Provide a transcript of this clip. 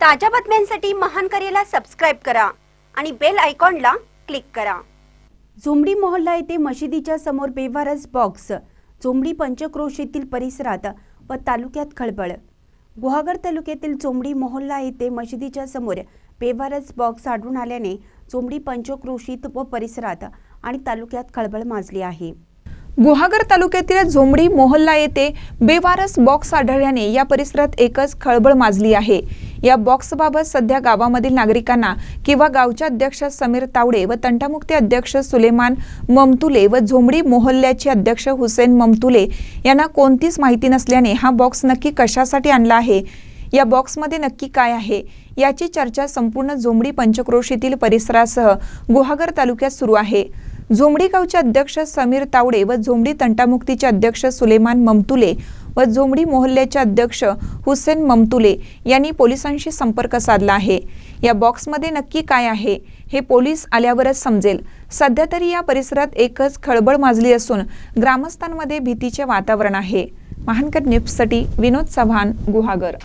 ताज्या बातम्यांसाठी महान करेला सबस्क्राईब करा आणि बेल आयकॉनला क्लिक करा. झोंबडी मोहल्ला येथे मशिदीच्या समोर बेवारस बॉक्स झोंबडी पंचक्रोशीतील परिसरात व तालुक्यात खळबळ. गुहागर तालुक्यातील चोंबडी मोहल्ला येथे मशिदीच्या समोर बेवारस बॉक्स आढळून आल्याने चोंबडी पंचक्रोशीत व परिसरात आणि तालुक्यात खळबळ माजली आहे. गुहागर तालुक्यातील झोंबडी मोहल्ला येथे बेवारस बॉक्स आढळल्याने या परिसरात एकच खळबळ माजली आहे. या बॉक्सबाबत सध्या गावामधील नागरिकांना किंवा गावचे अध्यक्ष समीर तावडे व तंटामुक्ती अध्यक्ष सुलेमान ममतुले व झोंबडी मोहल्ल्याचे अध्यक्ष हुसेन ममतुले यांना कोणतीच माहिती नसल्याने हा बॉक्स नक्की कशासाठी आणला आहे? या बॉक्समध्ये नक्की काय आहे? याची चर्चा संपूर्ण झोंबडी पंचक्रोशीतील परिसरासह गुहागर तालुक्यात सुरू आहे. झोंबडी गावचे अध्यक्ष समीर तावडे व झोंबडी तंटामुक्तीचे अध्यक्ष सुलेमान ममतुले व झोमडी मोहल्ल्याचे अध्यक्ष हुसेन ममतुले यांनी पोलिसांशी संपर्क साधला आहे. या बॉक्समध्ये नक्की काय आहे हे पोलीस आल्यावरच समजेल. सध्या तरी या परिसरात एकच खळबळ माजली असून ग्रामस्थांमध्ये भीतीचे वातावरण आहे. महानकर न्यूजसाठी विनोद चव्हाण गुहागर.